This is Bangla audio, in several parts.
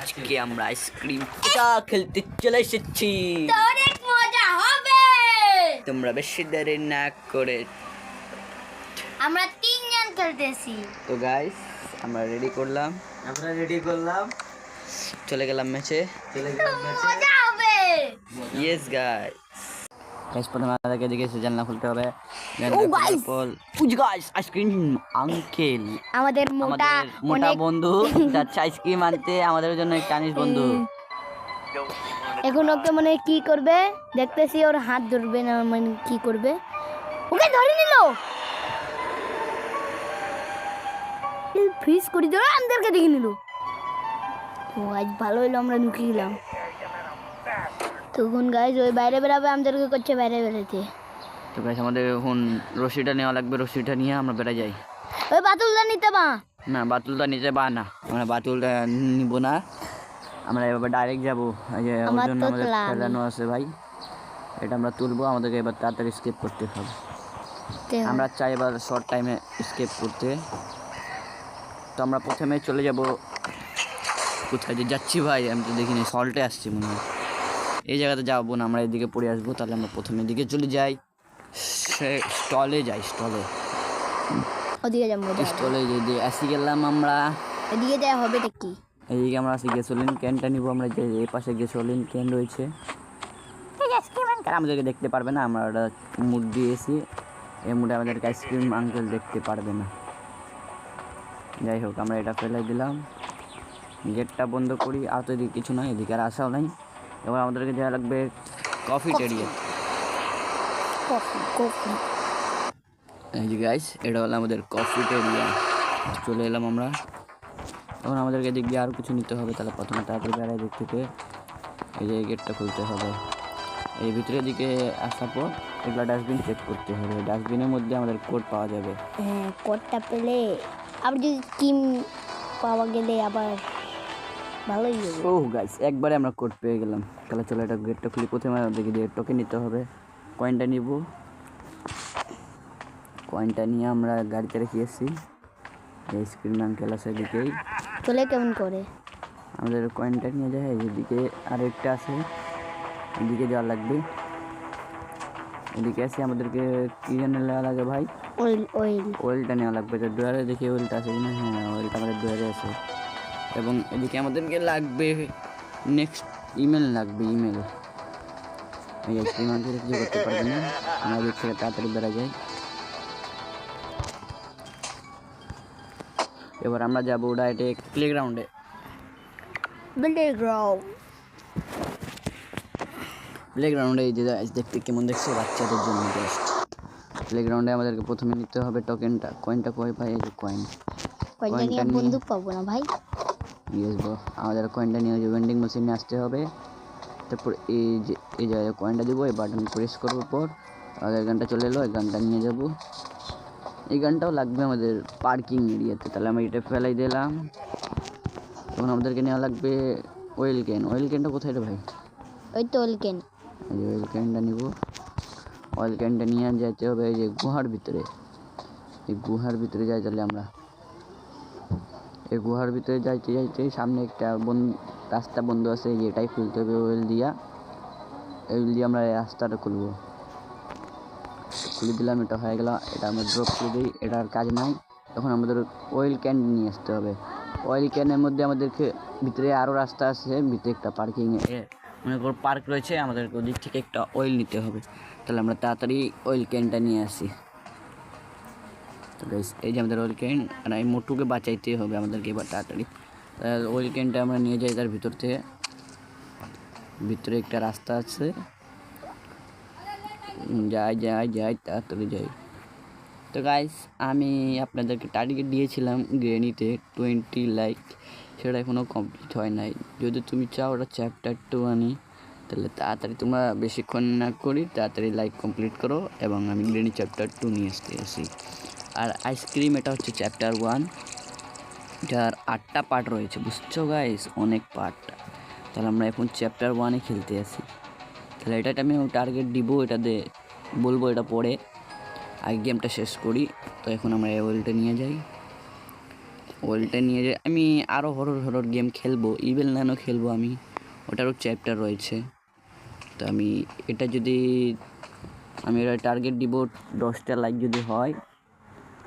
আজকে আমরা আইসক্রিম চা খেলতে চলে এসেছি। অনেক মজা হবে। তোমরা বেশি দেরি না করে আমরা তিনজন খেলতেছি। তো গাইস আমরা রেডি করলাম। আমরা রেডি করলাম। চলে গেলাম ম্যাচে চলে গেলাম ম্যাচে মজা হবে। ইয়েস গাইস গাইস প্রথমে আমাদেরকে দিকে সে জানলা খুলতে হবে। Oh, guys! উজ গাইস আইসক্রিম আঙ্কেল। আমাদের মোটা মোটা অনেক বন্ধু যাচ্ছে আইসক্রিম আনতে। আমাদের জন্য একটা আনিস বন্ধু। এখন ওকে মানে কি করবে? দেখতেছি ওর হাত ধরবে না মানে কি করবে? ওকে ধরে নিল! ফ্রিজ করে দিল আমাদেরকে দেখে নিল। ও আজ ভালো হলো আমরা ঢুকে গেলাম। তখন গাইজ ওই বাইরে বেরাবে আমাদেরকে করছে বাইরে বেরোতে। তো গাইস আমাদের এখন রশিটা নেওয়া লাগবে রশিটা নিয়ে আমরা বেড়ে যাই। ওই বাতুলটা নিতে বা না বাতুলটা নিতে বা না। আমরা বাতুলটা নিব না। আমরা এবার ডাইরেক্ট যাব। এই যে ওর জন্য আমাদের। খেলানো আছে ভাই। এটা আমরা তুলবো আমাদেরকে এবার তাড়াতাড়ি স্কেপ করতে হবে। আমরা চাই এবার শর্ট টাইমে স্কেপ করতে। তো আমরা প্রথমে চলে যাব। কোথায় যে যাচ্ছি ভাই আমি তো দেখিনি সল্টে আসছি মনে হয়। এই জায়গাতে যাব না আমরা এদিকে পড়ে আসব তাহলে আমরা প্রথমে দিকে চলে যাই। সে স্টলে যাই স্টলে ওদিকে যাব স্টলে যদি আসি গেলাম আমরা। এদিকে যাওয়া হবে কি? এইদিকে আমরা আছি গ্যাসোলিন ক্যানটা নিব আমরা যে এই পাশে গ্যাসোলিন ক্যান রয়েছে। আমাদেরকে দেখতে পারবে না আমরা ওটা মুড দিয়েছি এই মুডে আমাদেরকে আইসক্রিম আঙ্কেল দেখতে পারবে না। যাই হোক আমরা এটা ফেলে দিলাম। গেটটা বন্ধ করি আর তো এদিকে কিছু নয় এদিকে আর আসাও নাই। এবার আমাদেরকে যা লাগবে কফি টেরিয়ে এই যে গাইস এটা হলো আমাদের কফি টেরিয়া চলে এলাম আমরা। এখন আমাদেরকে এদিক দিয়ে আরও কিছু নিতে হবে তাহলে প্রথমে তাড়াতাড়ি বেড়ায় দিক থেকে। এই যে গেটটা খুলতে হবে। এই ভিতরের দিকে আসার পর এগুলো ডাস্টবিন চেক করতে হবে। ডাস্টবিনের মধ্যে আমাদের কোড পাওয়া যাবে। হ্যাঁ কোডটা পেলে আবার যদি স্কিম পাওয়া গেলে আবার ভালোই হবে। ও গাইস একবারে আমরা কোড পেয়ে গেলাম। তাহলে চলো এটা গেটটা খুলি। প্রথমে আমাদেরকে দিয়ে টোকেন নিতে হবে। কয়েনটা নিব। কয়েনটা নিয়ে আমরা গাড়িতে রেখে এসেছি। স্ক্রিন আঙ্কেল আছে এদিকেই। চলে কেমন করে? আমাদের কয়েনটা নিয়ে যায়। এদিকে আর একটা আছে। এদিকে যাওয়া লাগবে। এদিকে আছে আমাদেরকে কি যেন নেওয়া লাগে ভাই? অয়েল অয়েল ওয়েলটা নেওয়া লাগবে। তো ডুয়ারে দেখি ওয়েলটা আছে কিনা? হ্যাঁ ওয়েলটা আমাদের ডুয়ারে আছে। এবং এদিকে আমাদেরকে লাগবে নেক্সট ইমেল লাগবে ইমেল এই ইমেল থেকে কিছু করতে পারবে না। আমরা এদিক থেকে তাড়াতাড়ি বেড়া যাই। এবার আমরা যাব ডাইরেক্ট প্লেগ্রাউন্ডে গ্রাউ প্লেগ্রাউন্ডে এই যে দেখতে কেমন দেখছে? বাচ্চাদের জন্য বেস্ট প্লেগ্রাউন্ডে আমাদেরকে প্রথমে নিতে হবে টোকেনটা কয়েনটা কয় পাই এই যে কয়েন কয়েনটা বন্দুক পাবো না ভাই। আমাদের কয়েনটা নিয়ে ভেন্ডিং মেশিনে আসতে হবে। তারপর এই যে এই জায়গায় কয়েনটা দিব এই বাটন প্রেস করব পর আমাদের গানটা চলে এলো এই গানটা নিয়ে যাব। এই গানটাও লাগবে আমাদের পার্কিং এরিয়াতে তাহলে আমি এটা ফেলাই দিলাম। তখন আমাদেরকে নেওয়া লাগবে ওয়েল ক্যান ওয়েল ক্যানটা কোথায় রে ভাই? ওই তো এই যে অয়েল ক্যানটা নিব। অয়েল ক্যানটা নিয়ে যেতে হবে এই যে গুহার ভিতরে। এই গুহার ভিতরে যাই তাহলে আমরা। এই গুহার ভিতরে যাইতে যাইতে সামনে একটা বন্ধ রাস্তা বন্ধ আছে এটাই খুলতে হবে ওয়েল দিয়া। ওয়েল দিয়ে আমরা রাস্তাটা খুলবো। খুলে দিলাম, এটা হয়ে গেল। এটা আমরা ড্রপ করে দিই এটার কাজ নাই। তখন আমাদের অয়েল ক্যান নিয়ে আসতে হবে। অয়েল ক্যানের মধ্যে আমাদেরকে ভিতরে আরও রাস্তা আছে, ভিতরে একটা পার্কিং মনে করো পার্ক রয়েছে, আমাদের ওদিক থেকে একটা অয়েল নিতে হবে। তাহলে আমরা তাড়াতাড়ি অয়েল ক্যানটা নিয়ে আসি। তো গাইস এই যে আমাদের অয়েল ক্যান আর এই মোটুকে বাঁচাইতে হবে আমাদেরকে এবার তাড়াতাড়ি। অয়েল ক্যানটা আমরা নিয়ে যাই তার ভিতর থেকে। ভিতরে একটা রাস্তা আছে। যাই যাই যাই, তাড়াতাড়ি যাই। তো গাইস আমি আপনাদেরকে টার্গেট দিয়েছিলাম গ্রেনিতে টোয়েন্টি লাইক সেটা এখনও কমপ্লিট হয় নাই। যদি তুমি চাও ওটা চ্যাপ্টার টু আনি, তাহলে তাড়াতাড়ি তোমরা বেশিক্ষণ না করি, তাড়াতাড়ি লাইক কমপ্লিট করো এবং আমি গ্রেনি চ্যাপ্টার টু নিয়ে আসতে আসি। আর আইসক্রিম এটা হচ্ছে চ্যাপ্টার ওয়ান এটার আটটা পার্ট রয়েছে, বুঝছ গাইস অনেক পার্ট তাহলে আমরা এখন চ্যাপ্টার ওয়ানে খেলতে আসি তাহলে এটাতে আমি টার্গেট দিব এটাতে বলব এটা পরে। আগে গেমটা শেষ করি, তো এখন আমরা ওয়েলটা নিয়ে যাই। ওয়েলটা নিয়ে যাই, আমি আরও হরর হরর গেম খেলব। ইভেল নানও খেলব আমি, ওটারও চ্যাপ্টার রয়েছে। তো আমি, এটা যদি, আমি এটা টার্গেট দিব, দশটা লাইক যদি হয়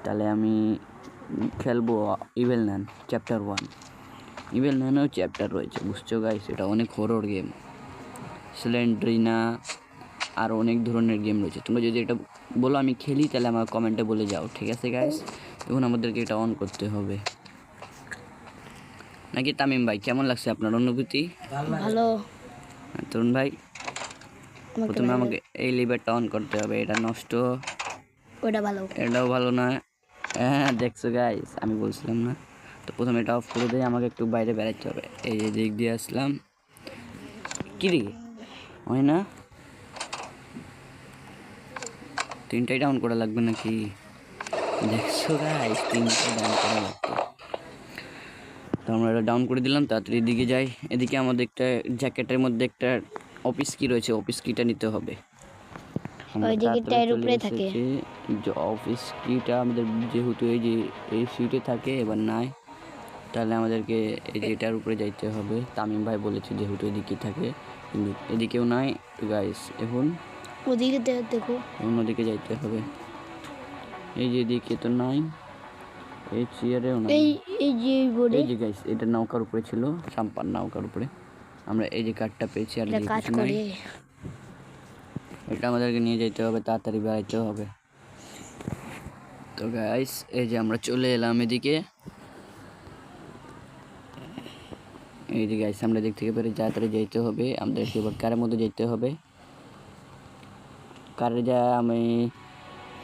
তাহলে আমি খেলব Evil Nun chapter one Evil নানেও chapter রয়েছে বুঝছ গাইস এটা অনেক হরর গেম স্লেন্ড্রিনা আর অনেক ধরনের গেম রয়েছে। তোমরা যদি এটা বলো আমি খেলি তাহলে আমার কমেন্টে বলে যাও ঠিক আছে গাইস এখন আমাদেরকে এটা অন করতে হবে। নাকি তামিম ভাই কেমন লাগছে আপনার অনুভূতি? ভালো। তরুণ ভাই প্রথমে আমাকে এই লিভারটা অন করতে হবে এটা নষ্ট। ওটা ভালো। এটাও ভালো না। হ্যাঁ দেখছ গাইস আমি বলছিলাম না। তো প্রথমে এটা অফ করে দিয়ে আমাকে একটু বাইরে বেড়াতে হবে। এই যে দিক দিয়ে আসলাম। কি রে? হয় না তিনটাই ডাউন করা লাগবে নাকি? দেখছ গাইস তিনটাই ডাউন করা লাগবে। তো আমরা এটা ডাউন করে দিলাম, তাড়াতাড়ি এদিকে যাই। এদিকে আমাদের একটা জ্যাকেটের মধ্যে একটা অফিস কি রয়েছে অফিস কিটা নিতে হবে। ওই দিকে তাড়াতাড়ি উপরে থাকে। যে অফিস কিটা আমাদের যেহেতু এই যে এই সিটে থাকে এবার নাই। তাহলে আমাদেরকে এই যে এটার উপরে যাইতে হবে। তামিম ভাই বলেছে যেহেতু এদিকে থাকে কিন্তু এদিকেও নাই। গাইস এখন ওদিকে দেখো। অন্যদিকে যাইতে হবে। এই যে এদিকে তো নাই এই চেয়ারেও নাই। এই এই যে বোর্ডে এই যে গাইস এটা নৌকার উপরে ছিল সাম্পান নৌকার উপরে। আমরা এই যে কার্ডটা পেয়েছি আর কিছু নাই। এটা আমাদেরকে নিয়ে যেতে হবে তাড়াতাড়ি বেড়াইতে হবে তো গাইস এই যে আমরা চলে এলাম এদিকে এই যে গাইস আমরা দিক থেকে বেরিয়ে তাড়াতাড়ি যেতে হবে আমাদেরকে এবার কারের মধ্যে যেতে হবে কারে যা আমি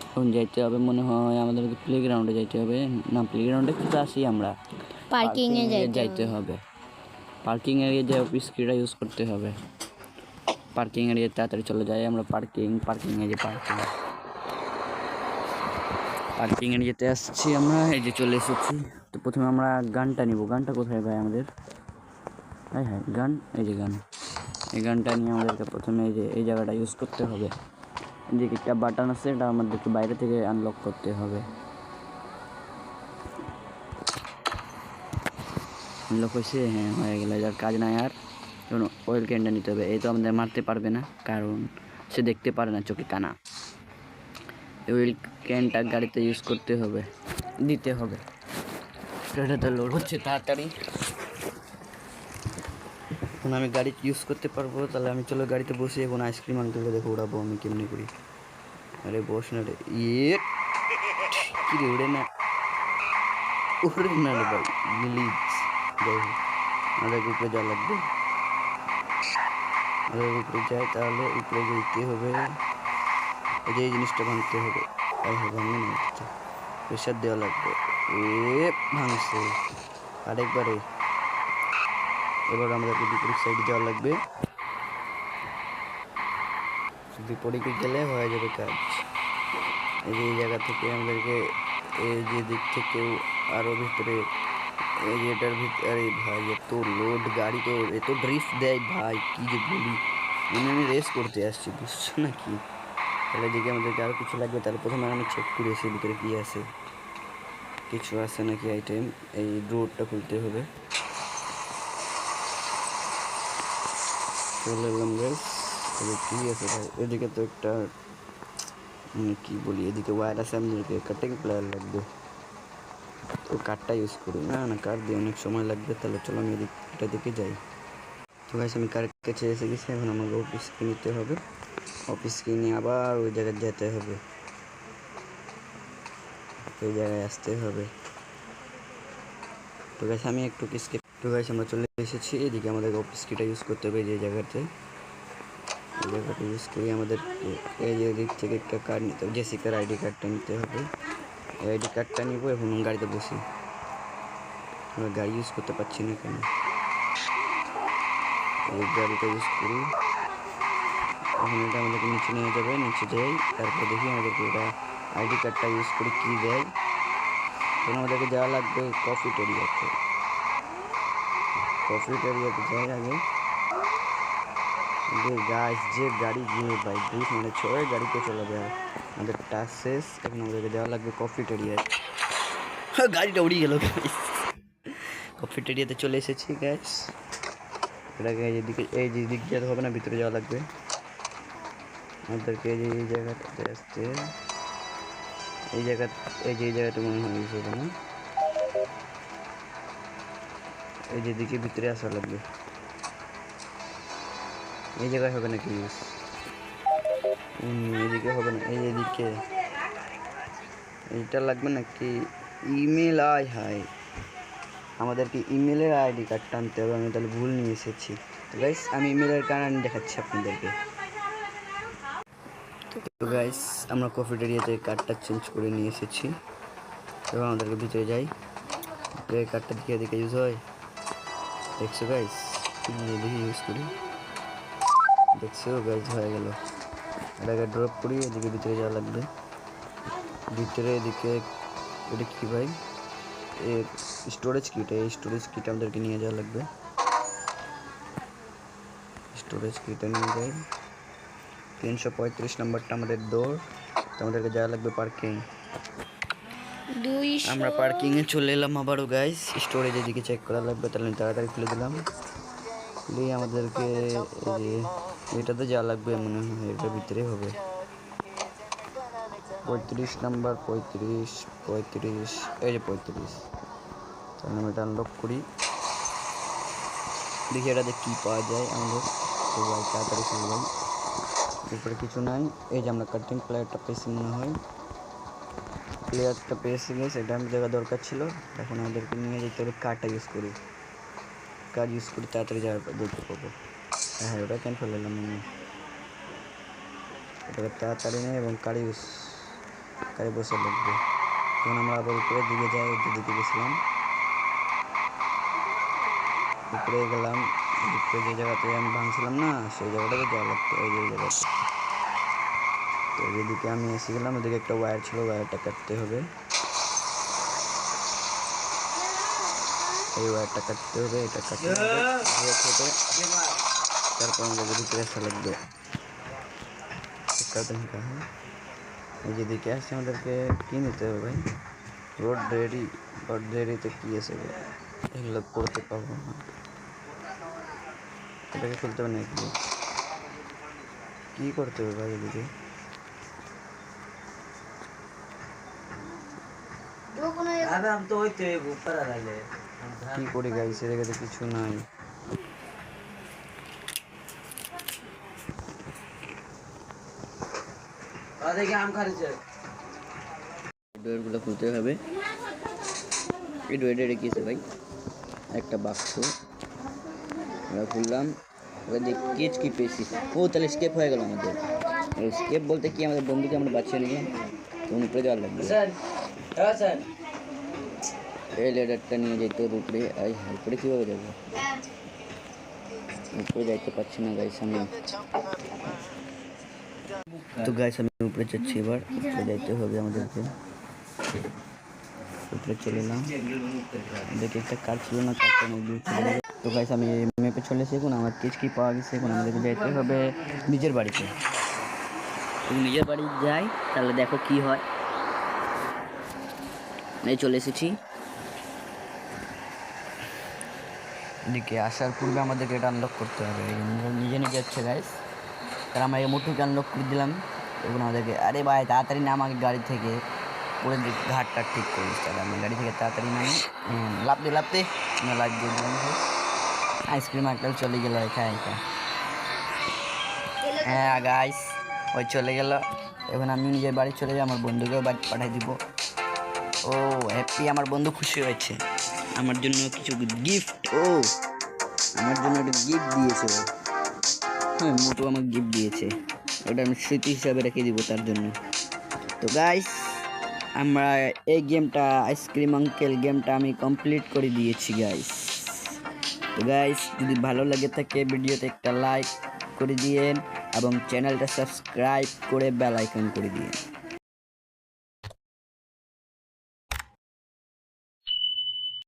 এখন যাইতে হবে মনে হয় আমাদেরকে প্লে গ্রাউন্ডে যাইতে হবে না প্লে গ্রাউন্ডে কিন্তু আসি আমরা পার্কিং এ Parking যাইতে যাইতে হবে পার্কিং এরিয়া যে অফিস কিটা ইউজ করতে হবে পার্কিং এরিয়া তাড়াতাড়ি চলে যাই আমরা পার্কিং পার্কিং এ যে পার্কিং। পার্কিং এরিয়াতে আসছি আমরা, এই যে চলে এসেছি। তো প্রথমে আমরা গানটা নিব। গানটা কোথায় ভাই আমাদের? হ্যাঁ হ্যাঁ গান, এই যে গান। এই গানটা নিয়ে আমাদেরকে প্রথমে এই যে, এই জায়গাটা ইউজ করতে হবে। যে একটা বাটন আছে, এটা আমাদেরকে বাইরে থেকে আনলক করতে হবে। লোক হয়েছে? হ্যাঁ হয়ে গেল। যার কাজ নাই আর। এখন অয়েল ক্যানটা নিতে হবে। এই তো আমাদের মারতে পারবে না, কারণ সে দেখতে পারে না চোখে কানা। অয়েল ক্যানটা গাড়িতে ইউজ করতে হবে, দিতে হবে। এটা তো লোড হচ্ছে তাড়াতাড়ি। এখন আমি গাড়ি ইউজ করতে পারব, তাহলে আমি চলো গাড়িতে বসে, এখন আইসক্রিম আনতে দেখো উড়াবো আমি কেমনি করি। আরে বস না রে ইয়ে কি রে, উড়ে না। উড়ে না রে ভাই যাই হোক, আমাদের উপরে যা লাগবে। আমাদের উপরে যাই তাহলে উপরে যেতে হবে। এই যে এই জিনিসটা ভাঙতে হবে। তাই হবে ভাঙে না প্রেশার দেওয়া লাগবে। এ, ভাঙছে। আরেকবারে। এবার আমাদেরকে বিপরীত সাইড যাওয়া লাগবে। বিপরীতে গেলে হয়ে যাবে কাজ? এই জায়গা থেকে আমাদেরকে এই যে দিক থেকেও আরও ভিতরে এই যে এটার ভিতরে ভাই এত লোড গাড়ি তো এত ড্রিফট দেয় ভাই কি যে বলি মানে আমি রেস করতে আসছি বুঝছ নাকি তাহলে দিকে আমাদেরকে আরও কিছু লাগবে তাহলে প্রথমে আমি চেক করে এসে ভিতরে কী আছে কিছু আছে নাকি আইটেম এই রোডটা খুলতে হবে চলে এলাম গাইস তবে কী আছে ভাই এদিকে তো একটা মানে কী বলি এদিকে ওয়্যার আছে আমাদেরকে কাটিং প্লেয়ার লাগবে তো কার্ডটা ইউজ করি। না না কার্ড দিয়ে অনেক সময় লাগবে, তাহলে চলো আমি এদিকটা দিকে যাই। তো গাইস আমি কারের কাছে এসে গেছি, এখন আমাকে অফিস নিতে হবে। অফিস কিনে আবার ওই জায়গায় যেতে হবে। ওই জায়গায় আসতে হবে। তো গাইস আমি একটু কিসকে তো গাইস আমরা চলে এসেছি। এদিকে আমাদের অফিস কিটা ইউজ করতে হবে যে জায়গাতে। এই জায়গাটা ইউজ করি আমাদের এই যে দিক থেকে একটা কার্ড নিতে হবে জেসিকার আইডি কার্ডটা নিতে হবে। আইডি কার্ডটা নিবো, এখন গাড়িতে বসি। আমরা গাড়ি ইউজ করতে পারছি না কেন? গাড়িটা ইউজ করি। এখন এটা আমাদেরকে নিচে নিয়ে যাবে, নিচে যাই তারপর দেখি আমাদেরকে এটা আইডি কার্ডটা ইউজ করে কী দেয়। এখন আমাদেরকে যাওয়া লাগবে কফি টেরিয়াতে কফি টেরিয়াতে যাই আগে। গাছ যে গাড়ি যে বাইক মানে ছয় গাড়িতে চলে যায়। আমাদের টাস্ক শেষ এখন আমাদেরকে যাওয়া লাগবে কফি টেরিয়ায় গাড়িটা উড়িয়ে গেল কফিটেরিয়াতে চলে এসেছি গ্যাস এটাকে এই দিকে এই যে দিক যেতে হবে না ভিতরে যাওয়া লাগবে আমাদেরকে এই যে এই জায়গাটাতে আসতে এই জায়গা এই যে এই জায়গাটা মনে হয় ইউজ হবে না এই যে দিকে ভিতরে আসা লাগবে এই জায়গায় হবে নাকি ইউজ এদিকে হবে না, এই এদিকে। এইটা লাগবে নাকি ইমেল? আয় হাই আমাদেরকে ইমেলের আইডি কার্ডটা আনতে হবে, আমি তাহলে ভুল নিয়ে এসেছি। তো গাইস আমি ইমেলের কার্ড আনি, দেখাচ্ছি আপনাদেরকে। তো গাইস আমরা কফি এরিয়াতে কার্ডটা চেঞ্জ করে নিয়ে এসেছি। এবং আমাদেরকে ভিতরে যাই। এই কার্ডটা দিকে এদিকে ইউজ হয়। দেখছ গাইস এদিকে ইউজ করি, দেখছ গাইস হয়ে গেল। এটাকে ড্রপ করি এদিকে ভিতরে যাওয়া লাগবে। ভিতরে এদিকে এটা কি ভাই? স্টোরেজ কিট এই স্টোরেজ কিট আমাদেরকে নিয়ে যাওয়া লাগবে। স্টোরেজ কিটে নিয়ে যাই তিনশো পঁয়ত্রিশ নম্বরটা আমাদের দৌড় তো আমাদেরকে যাওয়া লাগবে পার্কিং আমরা পার্কিংয়ে চলে এলাম আবারও গাইস স্টোরেজ এদিকে চেক করা লাগবে তাহলে তাড়াতাড়ি খুলে দিলাম। খুলেই আমাদেরকে যে এটাতে যাওয়া লাগবে মনে হয় এটার ভিতরে হবে। পঁয়ত্রিশ নাম্বার, পঁয়ত্রিশ পঁয়ত্রিশ, এই যে পঁয়ত্রিশ। তাহলে আমি এটা আনলক করি। দেখি এটাতে কী পাওয়া যায় আমাদের। ভাই, তাড়াতাড়ি চলে এরপরে কিছু নাই। এই যে আমরা কাটিং প্লেয়ারটা পেয়েছি মনে হয়। প্লেয়ারটা পেয়েছি গেছে এটা আমি জায়গা দরকার ছিল। এখন আমাদেরকে নিয়ে যেতে হবে কার্ডটা ইউজ করি। কার্ড ইউজ করি তাড়াতাড়ি যাওয়ার দেখতে পাবো। হ্যাঁ ওটা কেন ফেলে এলাম আমি এটাকে তাড়াতাড়ি নেই এবং কারি কারি বসে লাগবে এখন আমরা আবার উপরে দিকে যাই যেদিকে গেছিলাম উপরে গেলাম উপরে যে জায়গাতে আমি ভাঙছিলাম না সেই জায়গাটাতে যাওয়া লাগতো ওই যে জায়গাতে। তো যেদিকে আমি এসে গেলাম ওদিকে একটা ওয়্যার ছিল ওয়্যারটা কাটতে হবে। এই ওয়্যারটা কাটতে হবে এটা কাটতে হবে। দিয়ে কেটে তারপর আমাদের ভিতরে আসা লাগবে একটা দিন কাহা এই যেদিকে আসছে আমাদেরকে কী নিতে হবে ভাই রোড রেডি রোড রেডিতে কী আছে গো? এগুলো করতে পারবো না এটাকে খুলতে হবে নাকি কী করতে হবে ভাই এদিকে अबे हम तो वही थे ऊपर आ रहे কি করি গাইস এর কাছে কিছু নাই দেখি আম খাচ্ছে ডোরগুলো খুলতে হবে এই ডোরটা রেখেছে ভাই একটা বাক্স আমরা খুললাম এবার দেখি কেচ কি পেয়েছি ও তাহলে স্কেপ হয়ে গেল আমাদের স্কেপ বলতে কি আমাদের বন্ধুকে আমরা বাঁচিয়ে নিয়ে তখন উপরে যাওয়ার লাগবে এই লেডারটা নিয়ে যেতে হবে উপরে আই উপরে কীভাবে যাবো উপরে যাইতে পারছি না গাইস আমি তো গাইস আমি উপরে যাচ্ছি এবার, উপরে যাইতে হবে আমাদেরকে। উপরে চলে এলাম। দেখি একটা কার ছিল না কারটা তো গাইস আমি ম্যাপে চলে এসে এখন আমার কেচ কি পাওয়া গেছে, এখন আমাদেরকে যাইতে হবে নিজের বাড়িতে। নিজের বাড়ি যাই, তাহলে দেখো কি হয়। এই চলে এসেছি। এদিকে আসার পূর্বে আমাদেরকে এটা আনলক করতে হবে। নিজে নিজে যাচ্ছে গাইস কারণ আমরা এই মুঠুকে আনলক করে দিলাম। এখন আমাদেরকে আরে ভাই তাড়াতাড়ি নাম আগে গাড়ি থেকে। পরে ঘাটটা ঠিক করিস তাহলে আমি গাড়ি থেকে তাড়াতাড়ি নামি। হ্যাঁ, লাফতে আমরা লাইট দিয়ে আইসক্রিম একটা চলে গেল একা একা। হ্যাঁ গাইস ওই চলে গেল। এখন আমি নিজের বাড়ি চলে যাই আমার বন্ধুকেও বাড়ি পাঠিয়ে দিব। ও হ্যাপি আমার বন্ধু খুশি হয়েছে। আমার জন্য কিছু গিফট ও। আমার জন্য একটা গিফট দিয়েছে। হ্যাঁ মোটু আমাকে গিফট দিয়েছে। ওটা আমি স্মৃতি হিসাবে রেখে দিব তার জন্য। তো গাইস আমরা এই গেমটা, আইসক্রিম আঙ্কেল গেমটা আমি কমপ্লিট করে দিয়েছি গাইস তো গাইস যদি ভালো লাগে থাকে ভিডিওতে একটা লাইক করে দিয়েন এবং চ্যানেলটা সাবস্ক্রাইব করে বেল আইকন করে দিয়েন।